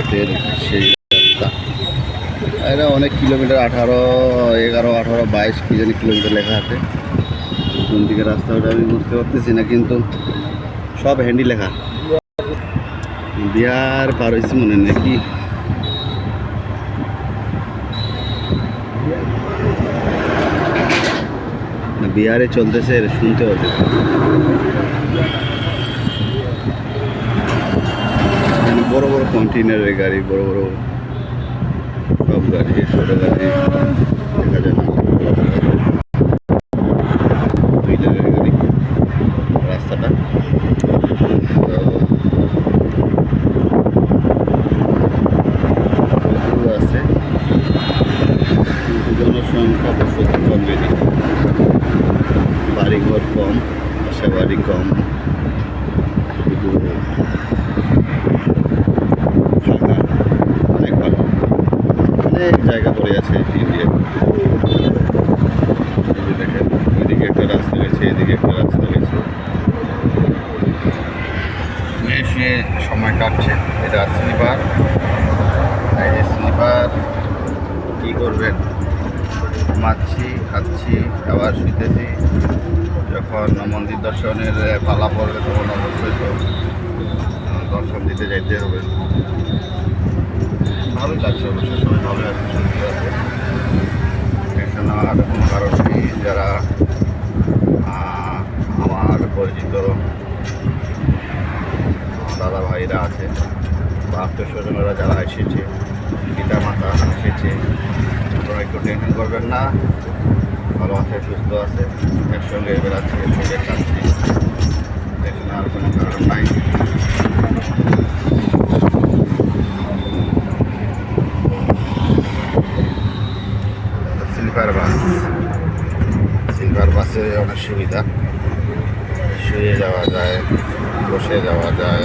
ভারতের সেই রাস্তা। এটা অনেক কিলোমিটার, আঠারো, এগারো, আঠারো, বাইশ, কি জানি কিলোমিটার লেখা আছে। কোন দিকে রাস্তা ওটা আমি বুঝতে পারতেছি না, কিন্তু সব হ্যান্ডি লেখা। বিহার পার হয়েছি মনে নেই কি বিহারে চলতেছে শুনতে হবে। বড় বড় কন্টেনারের গাড়ি, বড় বড় সব গাড়ি, ছোট গাড়ি, দেখা যায় না। গাড়ি আছে। কম কম বাসা বাড়ি কম ফাঁকা অনেক ফাঁকা অনেক জায়গা পড়ে আছে এই দেখেন একটা রাস্তা গেছে এদিকে একটা রাস্তা গেছে শুয়ে সময় কাটছে। এটা স্লিপার এই যে স্লিপার কী করবেন? ঘুমাচ্ছি, খাচ্ছি আবার শুতেছি যখন মন্দির দর্শনের পালা পড়বে, তখন অবশ্যই তো দর্শন দিতে যাইতে হবে। ভালোই লাগছে অবশ্যই সবাই ভালো আছে সুস্থ আছে। টেনশন নেওয়ার কোনো কারণ নেই যারা আমার পরিচিত দাদা ভাইরা আছে বা আত্মীয় স্বজনেরা যারা এসেছে পিতা মাতা এসেছে আপনারা একটু টেনশন করবেন না। ভালো আছে, সুস্থ আছে, একসঙ্গে বেড়াচ্ছি, একসঙ্গে খাচ্ছি টেনশন আর কোনো কারণ নাই স্লিপার বাস বাসে অনেক সুবিধা। শুয়ে যাওয়া যায় বসে যাওয়া যায়।